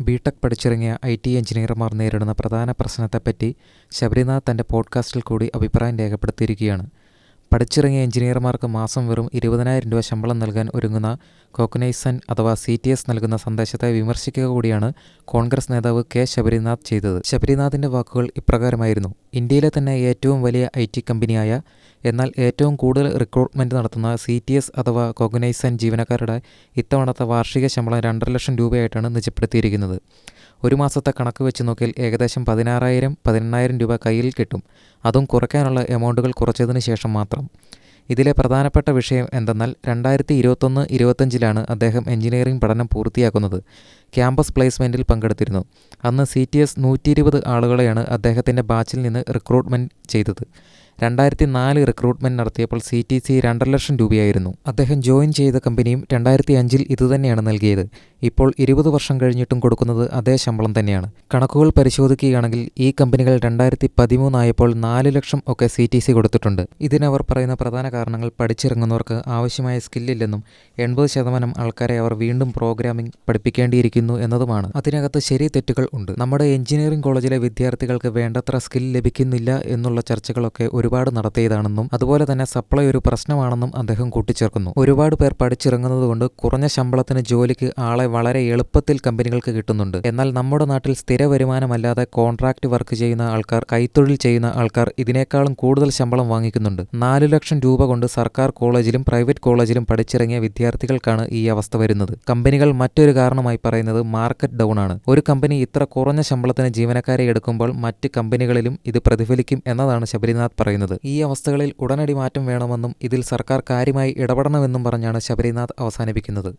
BTech പഠിച്ചിറങ്ങിയ I T എഞ്ചിനീയർമാർ നേരിടുന്ന പ്രധാന പ്രശ്നത്തെപ്പറ്റി ശബരിനാഥ് തന്റെ പോഡ്കാസ്റ്റിൽ കൂടി അഭിപ്രായം രേഖപ്പെടുത്തിയിരിക്കുകയാണ്. പഠിച്ചിറങ്ങിയ എഞ്ചിനീയർമാർക്ക് മാസം വെറും ഇരുപതിനായിരം രൂപ ശമ്പളം നൽകാൻ ഒരുങ്ങുന്ന കോക്കനൈസൻ അഥവാ സി ടി എസ് നൽകുന്ന സന്ദേശത്തെ വിമർശിക്കുക കൂടിയാണ് കോൺഗ്രസ് നേതാവ് കെ ശബരിനാഥ് ചെയ്തത്. ശബരിനാഥിന്റെ വാക്കുകൾ ഇപ്രകാരമായിരുന്നു. ഇന്ത്യയിലെ തന്നെ ഏറ്റവും വലിയ ഐ ടി കമ്പനിയായ എന്നാൽ ഏറ്റവും കൂടുതൽ റിക്രൂട്ട്മെന്റ് നടത്തുന്ന സി ടി എസ് അഥവാ കോഗനൈസൻ ജീവനക്കാരുടെ ഇത്തവണത്തെ വാർഷിക ശമ്പളം രണ്ടര ലക്ഷം രൂപയായിട്ടാണ് നിജപ്പെടുത്തിയിരിക്കുന്നത്. ഒരു മാസത്തെ കണക്ക് വെച്ച് നോക്കിയാൽ ഏകദേശം പതിനാറായിരം പതിനെണ്ണായിരം രൂപ കയ്യിൽ കിട്ടും. അതും കുറയ്ക്കാനുള്ള എമൗണ്ടുകൾ കുറച്ചതിന് ശേഷം മാത്രം. ഇതിലെ പ്രധാനപ്പെട്ട വിഷയം എന്തെന്നാൽ രണ്ടായിരത്തി ഇരുപത്തൊന്ന് ഇരുപത്തഞ്ചിലാണ് അദ്ദേഹം എഞ്ചിനീയറിംഗ് പഠനം പൂർത്തിയാക്കുന്നത്. ക്യാമ്പസ് പ്ലേസ്മെന്റിൽ പങ്കെടുത്തിരുന്നു. അന്ന് സി ടി എസ് നൂറ്റി ഇരുപത് ആളുകളെയാണ് അദ്ദേഹത്തിന്റെ ബാച്ചിൽ നിന്ന് റിക്രൂട്ട്മെന്റ് ചെയ്തത്. രണ്ടായിരത്തി നാല് റിക്രൂട്ട്മെന്റ് നടത്തിയപ്പോൾ സി ടി സി രണ്ടര ലക്ഷം രൂപയായിരുന്നു. അദ്ദേഹം ജോയിൻ ചെയ്ത കമ്പനിയും രണ്ടായിരത്തി അഞ്ചിൽ ഇതുതന്നെയാണ് നൽകിയത്. ഇപ്പോൾ ഇരുപത് വർഷം കഴിഞ്ഞിട്ടും കൊടുക്കുന്നത് അതേ ശമ്പളം തന്നെയാണ്. കണക്കുകൾ പരിശോധിക്കുകയാണെങ്കിൽ ഈ കമ്പനികൾ രണ്ടായിരത്തി പതിമൂന്നായപ്പോൾ നാല് ലക്ഷം ഒക്കെ സി ടി സി കൊടുത്തിട്ടുണ്ട്. ഇതിനവർ പറയുന്ന പ്രധാന കാരണങ്ങൾ പഠിച്ചിറങ്ങുന്നവർക്ക് ആവശ്യമായ സ്കില്ലില്ലെന്നും എൺപത് ശതമാനം ആൾക്കാരെ അവർ വീണ്ടും പ്രോഗ്രാമിംഗ് പഠിപ്പിക്കേണ്ടിയിരിക്കുന്നു എന്നതുമാണ്. അതിനകത്ത് ശരി തെറ്റുകൾ ഉണ്ട്. നമ്മുടെ എഞ്ചിനീയറിംഗ് കോളേജിലെ വിദ്യാർത്ഥികൾക്ക് വേണ്ടത്ര സ്കിൽ ലഭിക്കുന്നില്ല എന്നുള്ള ചർച്ചകളൊക്കെ ഒരുപാട് നടത്തിയതാണെന്നും അതുപോലെ തന്നെ സപ്ലൈ ഒരു പ്രശ്നമാണെന്നും അദ്ദേഹം കൂട്ടിച്ചേർക്കുന്നു. ഒരുപാട് പേർ പഠിച്ചിറങ്ങുന്നതുകൊണ്ട് കുറഞ്ഞ ശമ്പളത്തിന് ജോലിക്ക് ആളെ വളരെ എളുപ്പത്തിൽ കമ്പനികൾക്ക് കിട്ടുന്നുണ്ട്. എന്നാൽ നമ്മുടെ നാട്ടിൽ സ്ഥിര വരുമാനമല്ലാതെ കോൺട്രാക്ട് വർക്ക് ചെയ്യുന്ന ആൾക്കാർ കൈത്തൊഴിൽ ചെയ്യുന്ന ആൾക്കാർ ഇതിനേക്കാളും കൂടുതൽ ശമ്പളം വാങ്ങിക്കുന്നുണ്ട്. നാലു ലക്ഷം രൂപ കൊണ്ട് സർക്കാർ കോളേജിലും പ്രൈവറ്റ് കോളേജിലും പഠിച്ചിറങ്ങിയ വിദ്യാർത്ഥികൾക്കാണ് ഈ അവസ്ഥ വരുന്നത്. കമ്പനികൾ മറ്റൊരു കാരണമായി പറയുന്നത് മാർക്കറ്റ് ഡൗൺ ആണ്. ഒരു കമ്പനി ഇത്ര കുറഞ്ഞ ശമ്പളത്തിന് ജീവനക്കാരെ എടുക്കുമ്പോൾ മറ്റ് കമ്പനികളിലും ഇത് പ്രതിഫലിക്കും എന്നതാണ് ശബരിനാഥ് പറയുന്നത്. ഈ അവസ്ഥകളിൽ ഉടനടി മാറ്റം വേണമെന്നും ഇതിൽ സർക്കാർ കാര്യമായി ഇടപെടണമെന്നും പറഞ്ഞാണ് ശബരിനാഥ് അവസാനിപ്പിക്കുന്നത്.